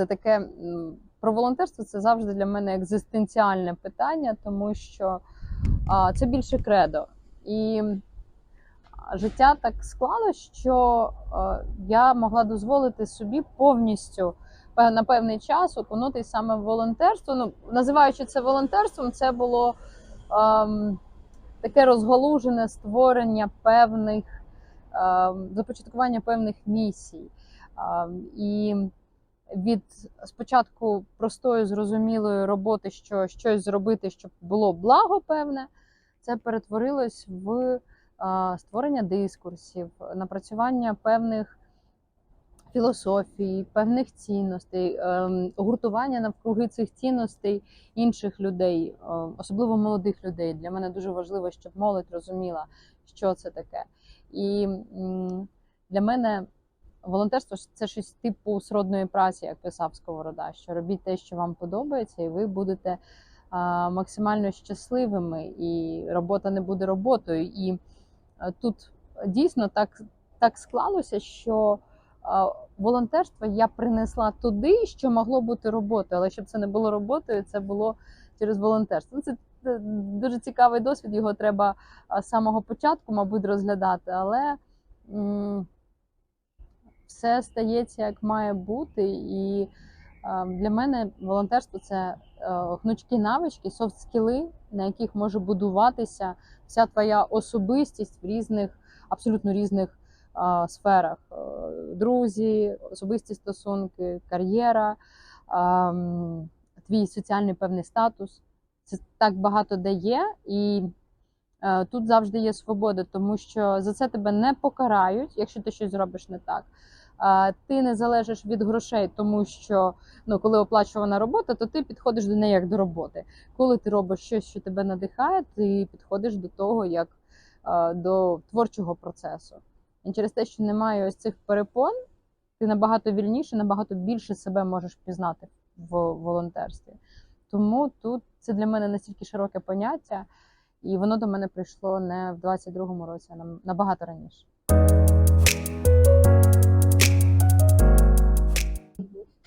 це таке про волонтерство це завжди для мене екзистенціальне питання, тому що а, це більше кредо. І життя так склало, що е, я могла дозволити собі повністю на певний час окунутися саме в волонтерство. Ну, називаючи це волонтерством, це було ем, таке розгалужене створення певних ем, започаткування певних місій. Ем, і від спочатку простої зрозумілої роботи, що щось зробити, щоб було благо певне, це перетворилось в створення дискурсів, напрацювання певних філософій, певних цінностей, ем, гуртування навкруги цих цінностей інших людей, е, особливо молодих людей. Для мене дуже важливо, щоб молодь розуміла, що це таке. І для мене волонтерство це щось типу сродної праці, як писав Сковорода, що робіть те, що вам подобається, і ви будете а, максимально щасливими, і робота не буде роботою. І а, тут дійсно так, так склалося, що а, волонтерство я принесла туди, що могло бути роботою, але щоб це не було роботою, це було через волонтерство. Ну, Це е, дуже цікавий досвід, його треба з самого початку, мабуть, розглядати, але. м, все стається як має бути. І для мене волонтерство це е, гнучкі навички, софт-скіли, на яких може будуватися вся твоя особистість в різних, абсолютно різних сферах: Е, друзі, особисті стосунки, кар'єра, твій соціальний певний статус. Це так багато дає, і е, тут завжди є свобода, тому що за це тебе не покарають, якщо ти щось зробиш не так. Ти не залежиш від грошей, тому що ну, коли оплачувана робота, то ти підходиш до неї як до роботи. Коли ти робиш щось, що тебе надихає, ти підходиш до того як до творчого процесу. І через те, що немає ось цих перепон, ти набагато вільніше, набагато більше себе можеш пізнати в волонтерстві. Тому тут це для мене настільки широке поняття, і воно до мене прийшло не в 22-му році, а набагато раніше.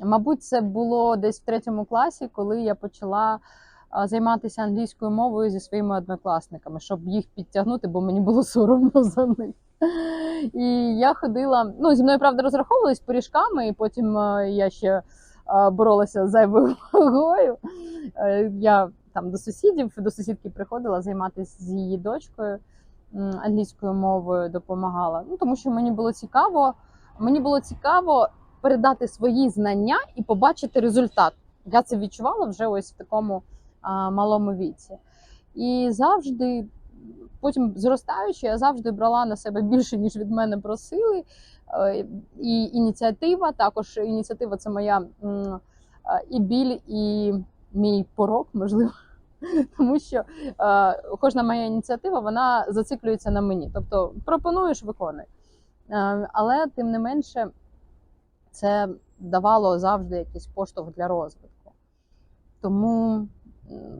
Мабуть, це було десь в третьому класі, коли я почала займатися англійською мовою зі своїми однокласниками, щоб їх підтягнути, бо мені було соромно за них. І я ходила, ну зі мною правда розраховувались пиріжками, і потім я ще боролася з зайвою вагою. Е, Я там до сусідів, до сусідки приходила займатися з її дочкою англійською мовою, допомагала. Ну тому що мені було цікаво. Мені було цікаво передати свої знання і побачити результат. Я це відчувала вже ось в такому а, малому віці. І завжди, потім зростаючи, я завжди брала на себе більше, ніж від мене просили. Е, І ініціатива, також ініціатива це моя і біль, і мій порок, можливо. Тому що е, кожна моя ініціатива вона зациклюється на мені. Тобто пропонуєш, виконуй. Е, але тим не менше, це давало завжди якийсь поштовх для розвитку. Тому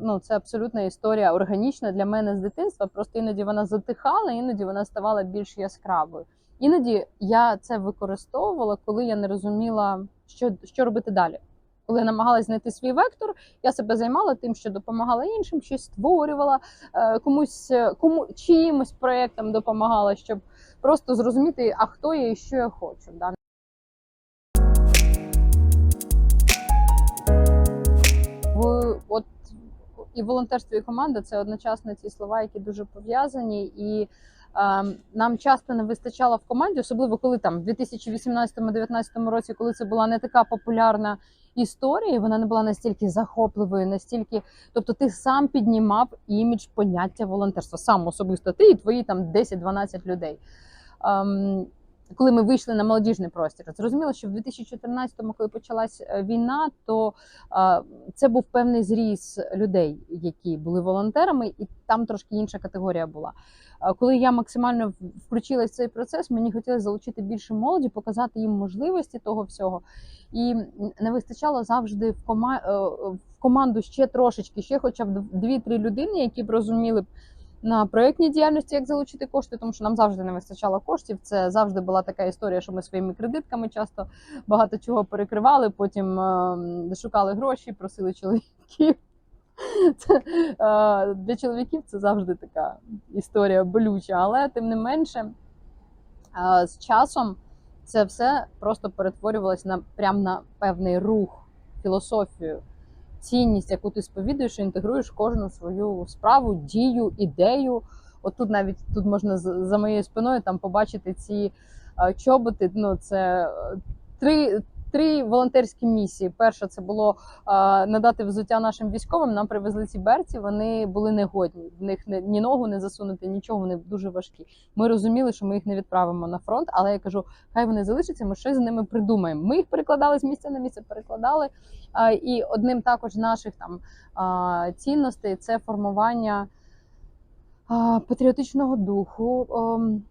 ну, це абсолютна історія органічна для мене з дитинства. Просто іноді вона затихала, іноді вона ставала більш яскравою. Іноді я це використовувала, коли я не розуміла, що, що робити далі. Коли я намагалась знайти свій вектор, я себе займала тим, що допомагала іншим, щось створювала, е, комусь е, кому чиїмось проєктам допомагала, щоб просто зрозуміти, а хто я і що я хочу. От і волонтерство, і команда це одночасно ці слова, які дуже пов'язані. І е, нам часто не вистачало в команді, особливо коли там в 2018-2019 році, коли це була не така популярна історія, вона не була настільки захопливою, настільки, тобто ти сам піднімав імідж поняття волонтерства, сам особисто ти і твої там 10-12 людей. Ем, коли ми вийшли на молодіжний простір, зрозуміло, що в 2014-му, коли почалась е, війна, то це був певний зріз людей, які були волонтерами, і там трошки інша категорія була. Коли я максимально включилась в цей процес, мені хотілося залучити більше молоді, показати їм можливості того всього. І не вистачало завжди в, е, команду ще трошечки, ще хоча б 2-3 людини, які б розуміли б на проєктній діяльності, як залучити кошти, тому що нам завжди не вистачало коштів. Це завжди була така історія, що ми своїми кредитками часто багато чого перекривали, потім е, шукали гроші, просили чоловіків. Це, е, для чоловіків це завжди така історія болюча, але тим не менше, е, з часом це все просто перетворювалось на прям на певний рух, філософію, цінність, яку ти сповідуєш і інтегруєш кожну свою справу, дію, ідею. От тут навіть тут можна за моєю спиною там побачити ці е, чоботи. Ну це е, три. Три волонтерські місії. Перша це було надати взуття нашим військовим. Нам привезли ці берці. Вони були негодні. В них не, ні ногу не засунути, нічого вони дуже важкі. Ми розуміли, що ми їх не відправимо на фронт, але я кажу, хай вони залишаться, ми щось з ними придумаємо. Ми їх перекладали з місця на місце, перекладали. І одним також наших там цінностей це формування патріотичного духу, ем,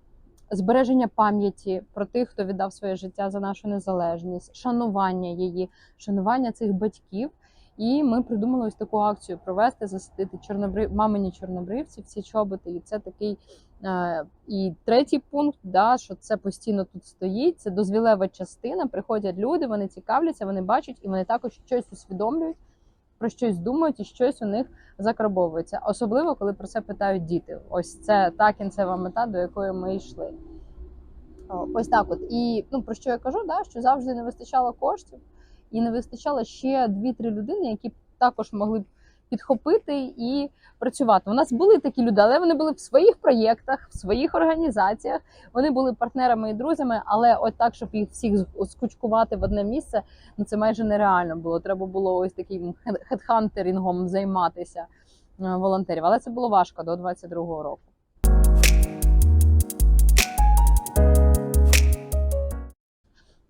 збереження пам'яті про тих, хто віддав своє життя за нашу незалежність, шанування її, шанування цих батьків. І ми придумали ось таку акцію провести, засадити чорнобрив, мамині чорнобривці, всі чоботи. І це такий е, і третій пункт, да, що це постійно тут стоїть. Це дозвілева частина. Приходять люди, вони цікавляться, вони бачать і вони також щось усвідомлюють, про щось думають і щось у них закарбовується. Особливо, коли про це питають діти. Ось це та кінцева мета, до якої ми йшли. Ось так от. І ну, про що я кажу, да, що завжди не вистачало коштів, і не вистачало ще 2-3 людини, які також могли б підхопити і працювати. У нас були такі люди, але вони були в своїх проєктах, в своїх організаціях. Вони були партнерами і друзями, але от так, щоб їх всіх скучкувати в одне місце, ну це майже нереально було. Треба було ось таким хед- хедхантерінгом займатися е, волонтерів. Але це було важко до 22-го року.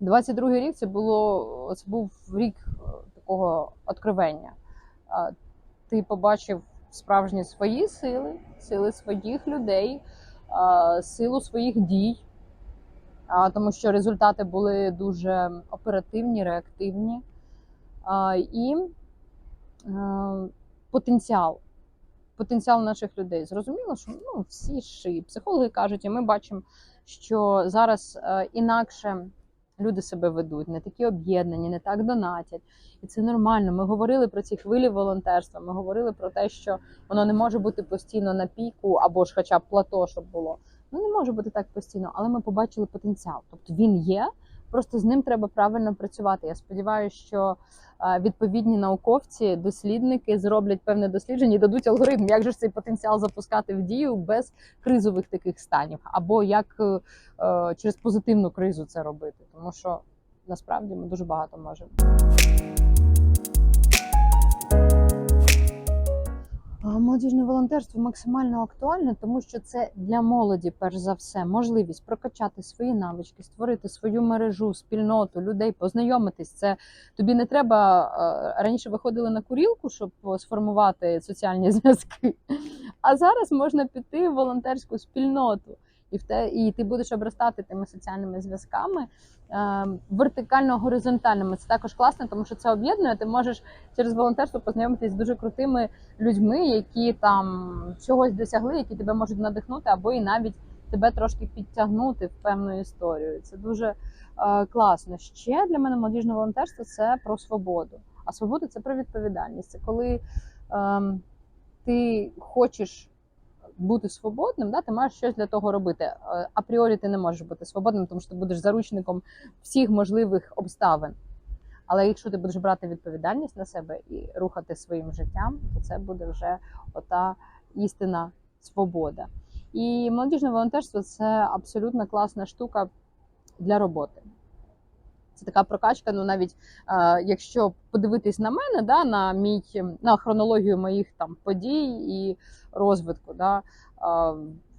– 22-й рік це було це був рік е, такого откровення. Ти побачив справжні свої сили, сили своїх людей, силу своїх дій, тому що результати були дуже оперативні, реактивні. І потенціал. Потенціал наших людей. Зрозуміло, що ну, всі ж і психологи кажуть, і ми бачимо, що зараз е, інакше люди себе ведуть, не такі об'єднані, не так донатять. І це нормально. Ми говорили про ці хвилі волонтерства. Ми говорили про те, що воно не може бути постійно на піку або ж хоча б плато, щоб було. Ну не може бути так постійно, але ми побачили потенціал. Тобто він є, просто з ним треба правильно працювати. Я сподіваюся, що е, відповідні науковці, дослідники зроблять певне дослідження і дадуть алгоритм, як же цей потенціал запускати в дію без кризових таких станів, або як е, е, через позитивну кризу це робити, тому що насправді ми дуже багато можемо. Молодіжне волонтерство максимально актуальне, тому що це для молоді, перш за все, можливість прокачати свої навички, створити свою мережу, спільноту людей, познайомитись. Це тобі не треба раніше виходили на курілку, щоб сформувати соціальні зв'язки. А зараз можна піти в волонтерську спільноту, і в те, і ти будеш обростати тими соціальними зв'язками е, вертикально-горизонтальними. Це також класно, тому що це об'єднує. Ти можеш через волонтерство познайомитись з дуже крутими людьми, які там чогось досягли, які тебе можуть надихнути, або і навіть тебе трошки підтягнути в певну історію. Це дуже е, класно. Ще для мене молодіжне волонтерство це про свободу. А свобода це про відповідальність. Це коли ем, ти хочеш бути свободним, да, ти маєш щось для того робити. Е, Апріорі ти не можеш бути свободним, тому що ти будеш заручником всіх можливих обставин. Але якщо ти будеш брати відповідальність на себе і рухати своїм життям, то це буде вже ота істинна свобода. І молодіжне волонтерство це абсолютно класна штука для роботи. Це така прокачка. Ну навіть е, якщо подивитись на мене, да, на мій на хронологію моїх там подій і розвитку, да, е,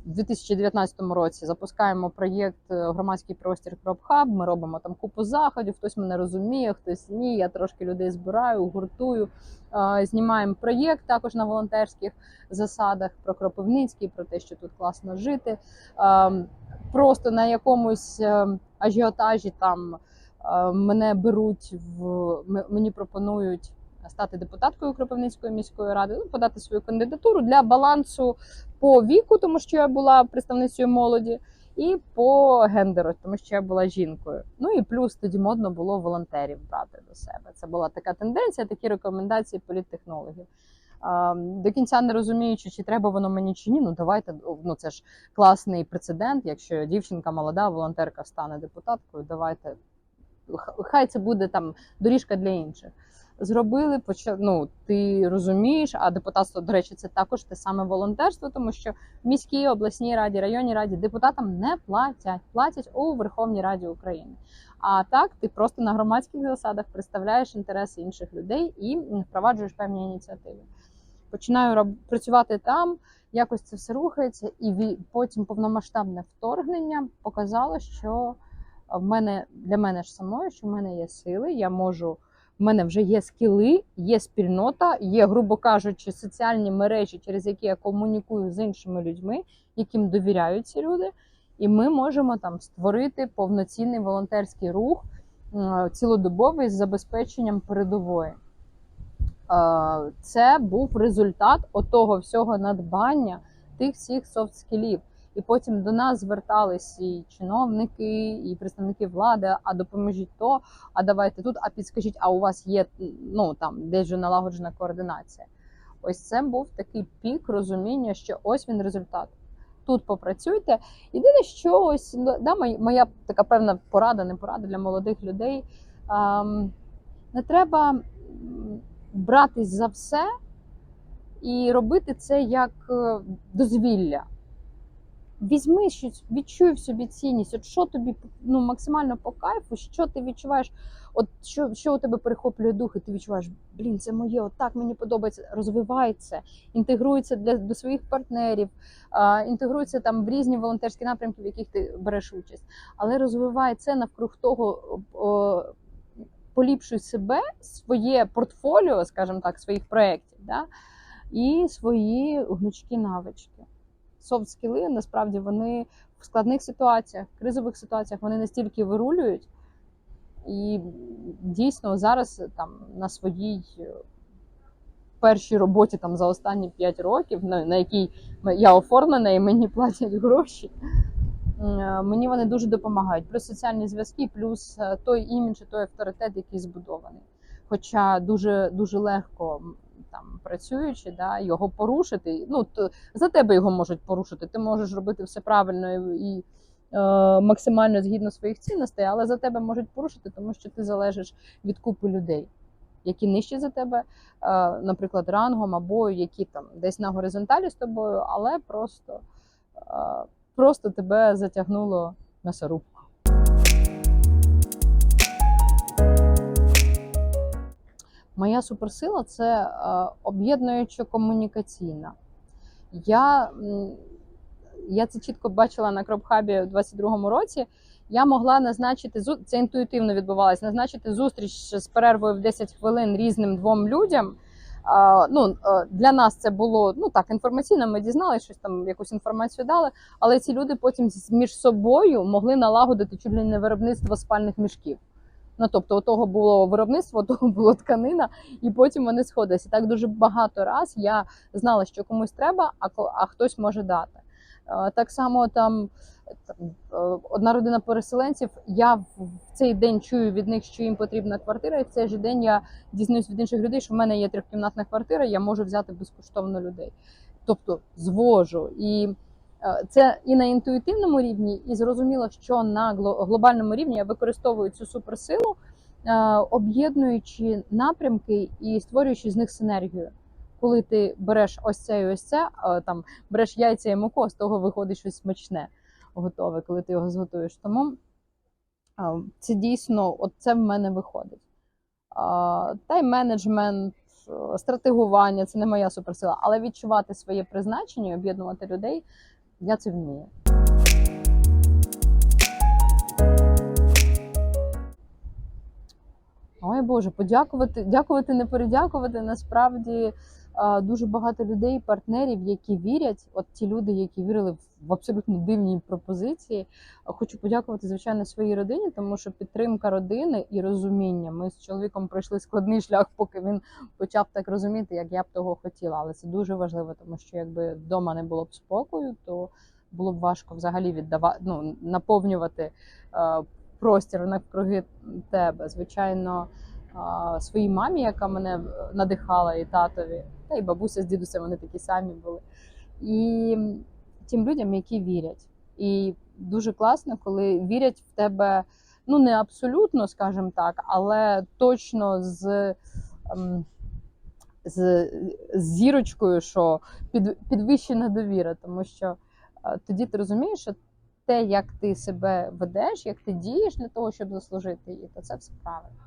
в 2019 році запускаємо проєкт е, громадський простір Кропхаб. Ми робимо там купу заходів. Хтось мене розуміє, хтось ні. Я трошки людей збираю, гуртую. Знімаємо проєкт також на волонтерських засадах про Кропивницький, про те, що тут класно жити. Е, Просто на якомусь е, ажіотажі там мене беруть в мені пропонують стати депутаткою Кропивницької міської ради, ну, подати свою кандидатуру для балансу по віку, тому що я була представницею молоді, і по гендеру, тому що я була жінкою. Ну і плюс тоді модно було волонтерів брати до себе. Це була така тенденція, такі рекомендації політтехнологів. До кінця не розуміючи, чи треба воно мені чи ні. Ну давайте ну це ж класний прецедент. Якщо дівчинка молода, волонтерка стане депутаткою, давайте хай це буде там доріжка для інших. Зробили, ну, ти розумієш, а депутатство, до речі, це також те саме волонтерство, тому що в міській, обласній раді, районній раді депутатам не платять, платять у Верховній Раді України. А так ти просто на громадських засадах представляєш інтереси інших людей і впроваджуєш певні ініціативи. Починаю працювати там, якось це все рухається, і потім повномасштабне вторгнення показало, що в мене для мене ж самої, що в мене є сили, я можу. В мене вже є скіли, є спільнота, є, грубо кажучи, соціальні мережі, через які я комунікую з іншими людьми, яким довіряють ці люди. І ми можемо там створити повноцінний волонтерський рух цілодобовий з забезпеченням передової. Це був результат отого всього надбання тих всіх софт-скілів. І потім до нас звертались і чиновники, і представники влади. А допоможіть то, а давайте тут, а підскажіть, а у вас є ну там десь вже налагоджена координація. Ось це був такий пік розуміння, що ось він результат. Тут попрацюйте. Єдине, що ось ну, да, моя, така певна порада, не порада для молодих людей. Ем, не треба братись за все і робити це як е, дозвілля. Візьми щось, відчуй в собі цінність, от що тобі ну, максимально по кайфу, що ти відчуваєш, от що, що у тебе перехоплює дух, і ти відчуваєш, блін, це моє, от так мені подобається, розвивається, інтегрується для, до своїх партнерів, а, інтегрується там в різні волонтерські напрямки, в яких ти береш участь. Але розвивай це навкруг того, о, поліпшуй себе, своє портфоліо, скажімо так, своїх проєктів, да? і свої гнучкі навички софт-скіли насправді вони в складних ситуаціях, кризових ситуаціях вони настільки вирулюють. І дійсно зараз там на своїй е, першій роботі там за останні 5 років, на, на якій я оформлена і мені платять гроші. е, Мені вони дуже допомагають. Плюс соціальні зв'язки, плюс е, той імідж, той авторитет, який збудований. Хоча дуже дуже легко там працюючи, да, його порушити. Ну то за тебе його можуть порушити. Ти можеш робити все правильно і, е, максимально згідно своїх цінностей, але за тебе можуть порушити, тому що ти залежиш від купи людей, які нижчі за тебе, е, наприклад, рангом, або які там десь на горизонталі з тобою, але просто, е, просто тебе затягнуло м'ясорубку. Моя суперсила це е, об'єднуюча комунікаційна. Я, я це чітко бачила на Кропхабі у 22-му році. Я могла назначити це інтуїтивно відбувалось, назначити зустріч з перервою в 10 хвилин різним двом людям. Ну, е, для нас це було ну так інформаційно. Ми дізналися, щось там якусь інформацію дали. Але ці люди потім між собою могли налагодити чуть ли не виробництво спальних мішків. Ну тобто, у того було виробництво, у того була тканина, і потім вони сходилися. Так дуже багато раз я знала, що комусь треба, а а хтось може дати. Е, Так само там е, одна родина переселенців. Я в цей день чую від них, що їм потрібна квартира, і в цей же день я дізнаюсь від інших людей, що в мене є трьохкімнатна квартира, я можу взяти безкоштовно людей. Тобто звожу. І це і на інтуїтивному рівні, і зрозуміло, що на гло- глобальному рівні я використовую цю суперсилу, е, об'єднуючи напрямки і створюючи з них синергію. Коли ти береш ось це і ось це, е, там береш яйця і муку, з того виходить щось смачне готове, коли ти його зготуєш. Тому це дійсно, от це в мене виходить. А, Тайм-менеджмент, е, стратегування це не моя суперсила, але відчувати своє призначення, об'єднувати людей, я це вмію. Ой Боже, подякувати, дякувати, не передякувати. Насправді дуже багато людей, партнерів, які вірять, от ті люди, які вірили в- абсолютно дивні пропозиції. Хочу подякувати, звичайно, своїй родині, тому що підтримка родини і розуміння. Ми з чоловіком пройшли складний шлях, поки він почав так розуміти, як я б того хотіла. Але це дуже важливо, тому що якби вдома не було б спокою, то було б важко взагалі віддавати, ну, наповнювати е, простір навкруги тебе. Звичайно, е, своїй мамі, яка мене надихала, і татові, та й бабуся з дідусем вони такі самі були. І тим людям, які вірять. І дуже класно, коли вірять в тебе, ну не абсолютно, скажімо так, але точно з. ем, з, з зірочкою, що під, підвищена довіра, тому що е, тоді ти розумієш, що те, як ти себе ведеш, як ти дієш для того, щоб заслужити її, то це все правильно.